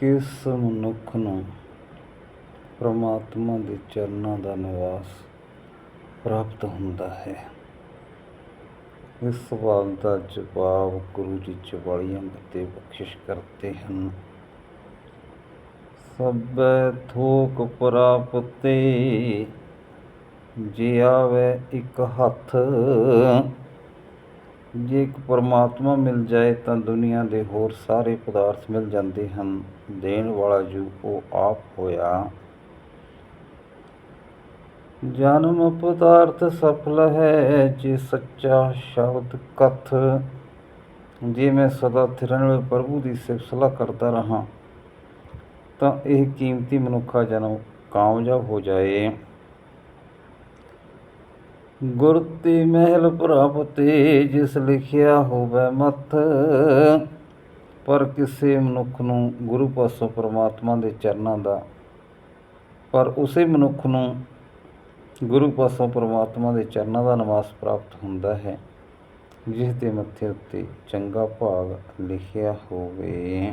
ਕਿਸ ਮਨੁੱਖ ਨੂੰ ਪ੍ਰਮਾਤਮਾ ਦੇ ਚਰਨਾਂ ਦਾ ਨਿਵਾਸ ਪ੍ਰਾਪਤ ਹੁੰਦਾ ਹੈ। ਇਸ ਸਵਾਲ ਦਾ ਜਵਾਬ ਗੁਰੂ ਜੀ ਚਵਾਲੀਆਂ ਤੇ ਬਖਸ਼ਿਸ਼ ਕਰਦੇ ਹਨ। ਸਭੈ ਥੋਕ ਪ੍ਰਾਪਤੇ, ਜੇ ਆਵੇ ਇੱਕ ਹੱਥ ਜੇ ਇੱਕ ਪਰਮਾਤਮਾ ਮਿਲ ਜਾਏ ਤਾਂ ਦੁਨੀਆ ਦੇ ਹੋਰ ਸਾਰੇ ਪਦਾਰਥ ਮਿਲ ਜਾਂਦੇ ਹਨ। ਦੇਣ ਵਾਲਾ ਜੋ ਉਹ ਆਪ ਹੋਇਆ। ਜਨਮ ਪਦਾਰਥ ਸਫਲ ਹੈ, ਜੇ ਸੱਚਾ ਸ਼ਬਦ ਕਥ। ਜੇ ਮੈਂ ਸਦਾ ਥਿਰਨ ਵਾਲੇ ਪ੍ਰਭੂ ਦੀ ਸਿਫਤਸਲਾ ਕਰਦਾ ਰਹਾ, ਤਾਂ ਇਹ ਕੀਮਤੀ ਮਨੁੱਖਾ ਜਨਮ ਕਾਮਯਾਬ ਹੋ ਜਾਏ। ਗੁਰ ਤੇ ਮਹਿਲ ਪ੍ਰਾਪਤੇ ਜਿਸ ਲਿਖਿਆ ਹੋਵੇ ਮੱਥ, ਪਰ ਕਿਸੇ ਮਨੁੱਖ ਨੂੰ ਗੁਰੂ ਪਾਸੋਂ ਪਰਮਾਤਮਾ ਦੇ ਚਰਨਾਂ ਦਾ, ਪਰ ਉਸੇ ਮਨੁੱਖ ਨੂੰ ਗੁਰੂ ਪਾਸੋਂ ਪਰਮਾਤਮਾ ਦੇ ਚਰਨਾਂ ਦਾ ਨਿਵਾਸ ਪ੍ਰਾਪਤ ਹੁੰਦਾ ਹੈ, ਜਿਸ ਦੇ ਮੱਥੇ ਉੱਤੇ ਚੰਗਾ ਭਾਗ ਲਿਖਿਆ ਹੋਵੇ।